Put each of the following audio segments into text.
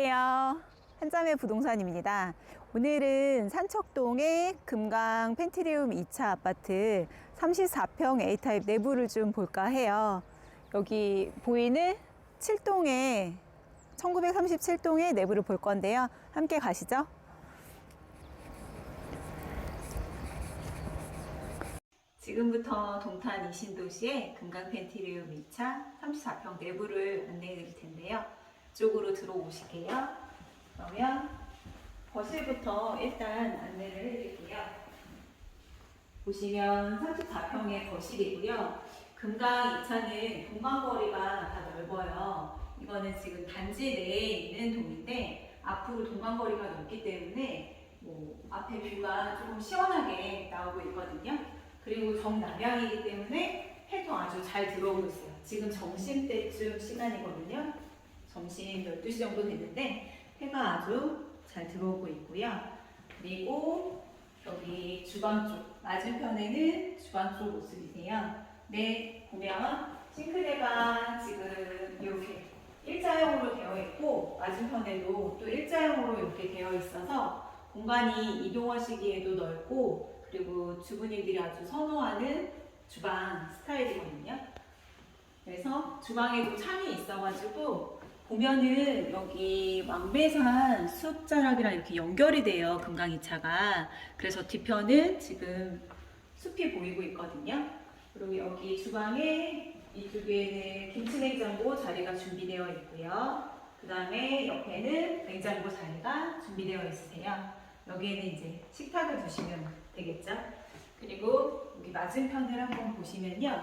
안녕하세요. 한자매 부동산입니다. 오늘은 산척동의 금강 펜트리움 2차 아파트 34평 A타입 내부를 좀 볼까 해요. 여기 보이는 7동의 1937동의 내부를 볼 건데요. 함께 가시죠. 지금부터 동탄 이신도시의 금강 펜트리움 2차 34평 내부를 안내해 드릴 텐데요. 이쪽으로 들어오실게요. 그러면 거실부터 일단 안내를 해드릴게요. 보시면 34평의 거실이고요. 금강 2차는 동강거리가 다 넓어요. 이거는 지금 단지 내에 있는 동인데 앞으로 동강거리가 넓기 때문에 뭐 앞에 뷰가 조금 시원하게 나오고 있거든요. 그리고 정남향이기 때문에 해도 아주 잘 들어오고 있어요. 지금 점심때쯤 시간이거든요. 점심 12시 정도 됐는데 해가 아주 잘 들어오고 있고요. 그리고 여기 주방 쪽 맞은편에는 주방 쪽 모습이세요. 네, 보면 싱크대가 지금 이렇게 일자형으로 되어 있고 맞은편에도 또 일자형으로 이렇게 되어 있어서 공간이 이동하시기에도 넓고 그리고 주부님들이 아주 선호하는 주방 스타일이거든요. 그래서 주방에도 창이 있어가지고 보면은 여기 왕배산 숲자락이랑 이렇게 연결이 돼요 금강 2차가. 그래서 뒤편은 지금 숲이 보이고 있거든요. 그리고 여기 주방에 이쪽에는 김치 냉장고 자리가 준비되어 있고요. 그 다음에 옆에는 냉장고 자리가 준비되어 있으세요. 여기에는 이제 식탁을 두시면 되겠죠? 그리고 여기 맞은편을 한번 보시면요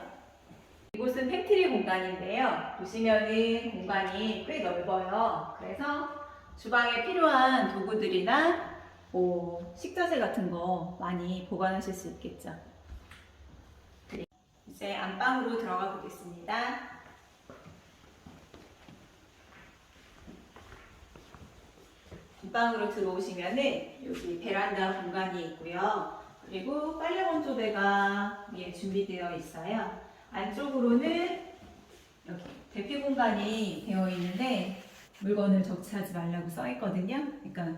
이곳은 팬트리 공간인데요. 보시면은 공간이 꽤 넓어요. 그래서 주방에 필요한 도구들이나 뭐 식자재 같은 거 많이 보관하실 수 있겠죠. 그리고 이제 안방으로 들어가 보겠습니다. 안방으로 들어오시면은 여기 베란다 공간이 있고요. 그리고 빨래 건조대가 위에 준비되어 있어요. 안쪽으로는 여기 대피 공간이 되어 있는데 물건을 적치하지 말라고 써 있거든요. 그러니까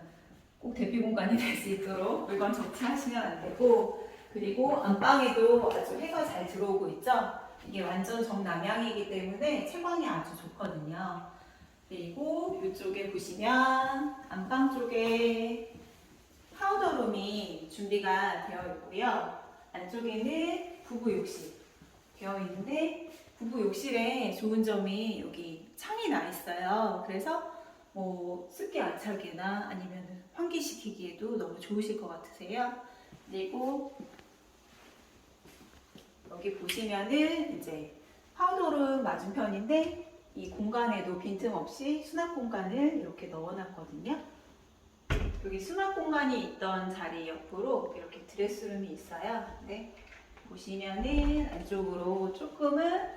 꼭 대피 공간이 될 수 있도록 물건 적치하시면 안 되고 그리고 안방에도 아주 해가 잘 들어오고 있죠. 이게 완전 정남향이기 때문에 채광이 아주 좋거든요. 그리고 이쪽에 보시면 안방 쪽에 파우더룸이 준비가 되어 있고요. 안쪽에는 부부 욕실 되어 있는데 부부 욕실에 좋은 점이 여기 창이 나 있어요. 그래서 뭐 습기 안착이나 아니면 환기시키기에도 너무 좋으실 것 같으세요. 그리고 여기 보시면은 이제 파우더룸 맞은편인데 이 공간에도 빈틈없이 수납 공간을 이렇게 넣어놨거든요. 여기 수납 공간이 있던 자리 옆으로 이렇게 드레스룸이 있어요. 네. 보시면은 안쪽으로 조금은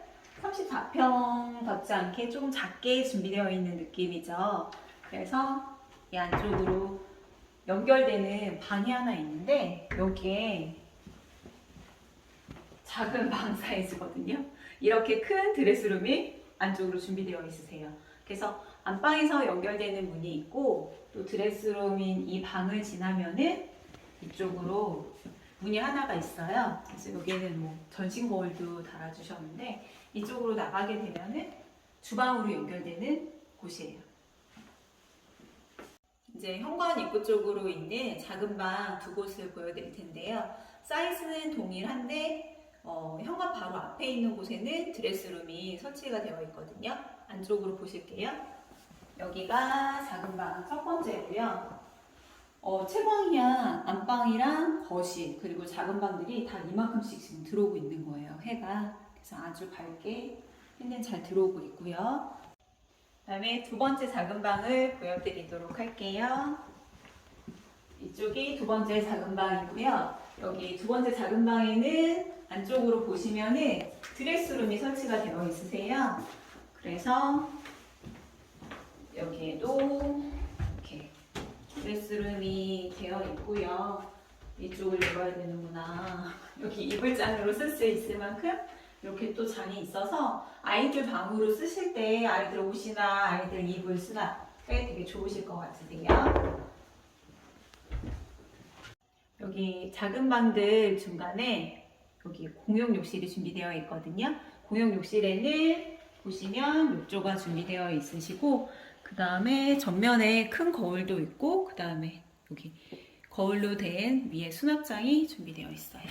34평답지 않게 조금 작게 준비되어 있는 느낌이죠. 그래서 이 안쪽으로 연결되는 방이 하나 있는데 여기에 작은 방 사이즈거든요. 이렇게 큰 드레스룸이 안쪽으로 준비되어 있으세요. 그래서 안방에서 연결되는 문이 있고 또 드레스룸인 이 방을 지나면은 이쪽으로 문이 하나가 있어요. 그래서 여기에는 뭐 전신 거울도 달아주셨는데 이쪽으로 나가게 되면은 주방으로 연결되는 곳이에요. 이제 현관 입구 쪽으로 있는 작은 방 두 곳을 보여드릴 텐데요. 사이즈는 동일한데 어, 현관 바로 앞에 있는 곳에는 드레스룸이 설치가 되어 있거든요. 안쪽으로 보실게요. 여기가 작은 방 첫 번째고요. 어, 채광이야 안방이랑 거실 그리고 작은 방들이 다 이만큼씩 지금 들어오고 있는 거예요. 해가 그래서 아주 밝게 해는 잘 들어오고 있고요. 그다음에 두 번째 작은 방을 보여드리도록 할게요. 이쪽이 두 번째 작은 방이고요. 여기 두 번째 작은 방에는 안쪽으로 보시면은 드레스룸이 설치가 되어 있으세요. 그래서 여기에도 드레스룸이 되어 있고요. 이쪽을 열어야 되는구나. 여기 이불장으로 쓸 수 있을 만큼 이렇게 또 장이 있어서 아이들 방으로 쓰실 때 아이들 옷이나 아이들 이불 수납 되게 좋으실 것 같으세요. 여기 작은 방들 중간에 여기 공용 욕실이 준비되어 있거든요. 공용 욕실에는 보시면 욕조가 준비되어 있으시고 그 다음에 전면에 큰 거울도 있고 그 다음에 여기 거울로 된 위에 수납장이 준비되어 있어요.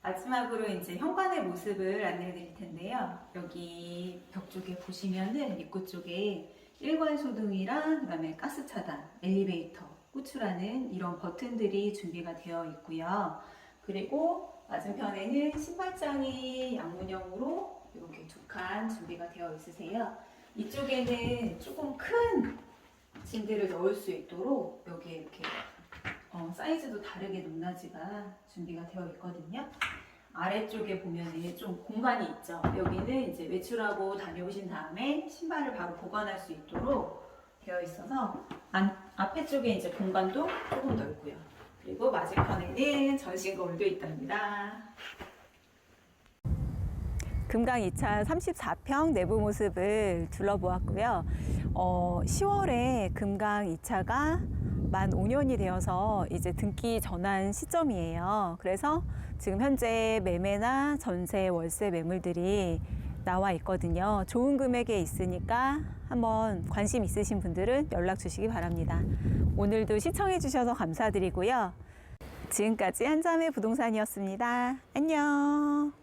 마지막으로 이제 현관의 모습을 안내해 드릴 텐데요. 여기 벽 쪽에 보시면은 입구 쪽에 일괄 소등이랑 그다음에 가스 차단, 엘리베이터, 호출하는 이런 버튼들이 준비가 되어 있고요. 그리고 맞은편에는 신발장이 양문형으로 이렇게 두 칸 준비가 되어 있으세요. 이쪽에는 조금 큰 짐들을 넣을 수 있도록 여기에 이렇게 어, 사이즈도 다르게 높낮이가 준비가 되어 있거든요. 아래쪽에 보면은 좀 공간이 있죠. 여기는 이제 외출하고 다녀오신 다음에 신발을 바로 보관할 수 있도록 되어 있어서 안, 앞에 쪽에 이제 공간도 조금 넓고요. 그리고 맞은편에는 전신 거울도 있답니다. 금강 2차 34평 내부 모습을 둘러보았고요. 어, 10월에 금강 2차가 만 5년이 되어서 이제 등기 전환 시점이에요. 그래서 지금 현재 매매나 전세, 월세 매물들이 나와 있거든요. 좋은 금액에 있으니까 한번 관심 있으신 분들은 연락 주시기 바랍니다. 오늘도 시청해 주셔서 감사드리고요. 지금까지 한잠의 부동산이었습니다. 안녕.